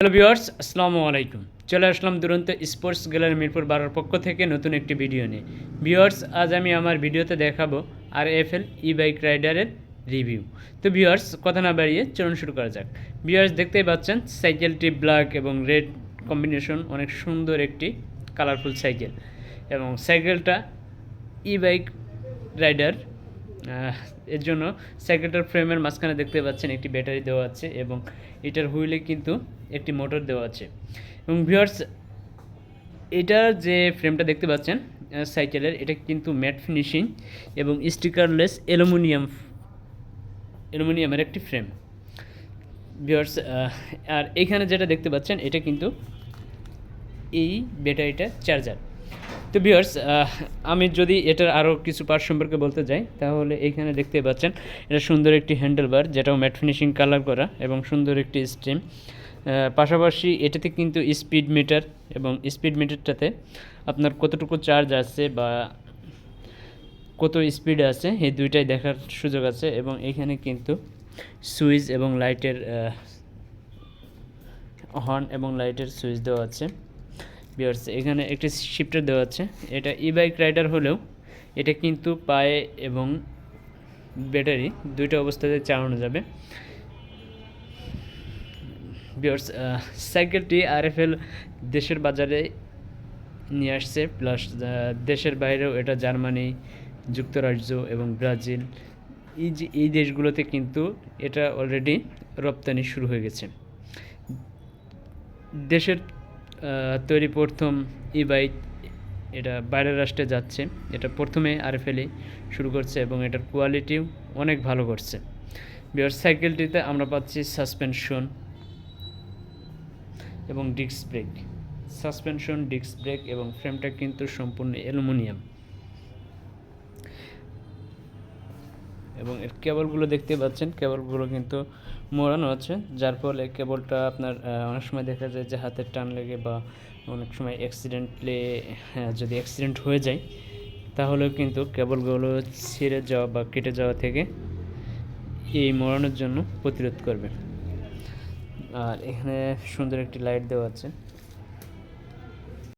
Hello viewers, আসসালামু আলাইকুম। চলে আসলাম দুরন্ত স্পোর্টস গ্যালারি মিরপুর বারোর পক্ষ থেকে নতুন একটি ভিডিও নিয়ে। ভিউয়ার্স, আজ আমি আমার ভিডিওতে দেখাবো R F L E bike রাইডারের review তো ভিউয়ার্স, কথা না বাড়িয়ে চলুন শুরু করা যাক। ভিউয়ার্স, দেখতেই পাচ্ছেন, সাইকেলটি ব্ল্যাক এবং রেড কম্বিনেশন অনেক সুন্দর একটি কালারফুল সাইকেল। এবং সাইকেলটা ই বাইক রাইডার এর জন্য সাইকেলটার ফ্রেমের মাঝখানে দেখতে পাচ্ছেন একটি ব্যাটারি দেওয়া আছে এবং এটার হুইলে কিন্তু একটি মোটর দেওয়া আছে। এবং ভিউয়ার্স এটার যে ফ্রেমটা দেখতে পাচ্ছেন সাইকেলের এটা কিন্তু ম্যাট ফিনিশিং এবং স্টিকারলেস অ্যালুমিনিয়াম অ্যালুমিনিয়ামের একটি ফ্রেম ভিউয়ার্স আর এখানে যেটা দেখতে পাচ্ছেন, এটা কিন্তু এই ব্যাটারিটা চার্জার তো ভিউয়ার্স আমি যদি এটার আরও কিছু পার্ট সম্পর্কে বলতে যাই, তাহলে এইখানে দেখতে পাচ্ছেন, এটা সুন্দর একটি হ্যান্ডেল বার যেটাও ম্যাট ফিনিশিং কালার করা এবং সুন্দর একটি স্ট্রিম পাশাপাশি এটাতে কিন্তু স্পিড মিটার এবং স্পিড মিটারটাতে আপনার কতটুকু চার্জ আছে বা কত স্পিড আছে, এই দুইটাই দেখার সুযোগ আছে এবং এখানে কিন্তু সুইচ এবং লাইটের হর্ন এবং লাইটের সুইচ দেওয়া আছে। বিয়ার্স, এখানে একটি শিফটার দেওয়া আছে। এটা ই বাইক রাইডার হলেও এটা কিন্তু পায়ে এবং ব্যাটারি দুইটা অবস্থাতে চালানো যাবে। বিয়ার্স সাইকেলটি আরএফএল দেশের বাজারে নিয়ে আসছে, প্লাস দেশের বাইরেও এটা জার্মানি, যুক্তরাজ্য এবং ব্রাজিল, এই যে, এই দেশগুলোতে কিন্তু এটা অলরেডি রপ্তানি শুরু হয়ে গেছে। দেশের তৈরি প্রথম ই বাইক এটা বাইরের রাষ্ট্রে যাচ্ছে। এটা প্রথমে আরএফএলই শুরু করছে এবং এটার কোয়ালিটিও অনেক ভালো করছে। বিয়ার সাইকেলটিতে আমরা পাচ্ছি সাসপেনশন এবং disc brake suspension disc brake এবং ফ্রেমটা কিন্তু সম্পূর্ণ অ্যালুমিনিয়াম। এবং এর কেবলগুলো দেখতে পাচ্ছেন, কেবলগুলো কিন্তু মোড়ানো আছে, যার ফলে কেবলটা আপনার অনেক সময় দেখা যায় যে হাতের টান লেগে বা অনেক সময় অ্যাক্সিডেন্টলে যদি অ্যাক্সিডেন্ট হয়ে যায়, তাহলেও কিন্তু কেবলগুলো ছিঁড়ে যাওয়া বা কেটে যাওয়া থেকে এই মোড়ানোর জন্য প্রতিরোধ করবে। আর এখানে সুন্দর একটি লাইট দেওয়া আছে।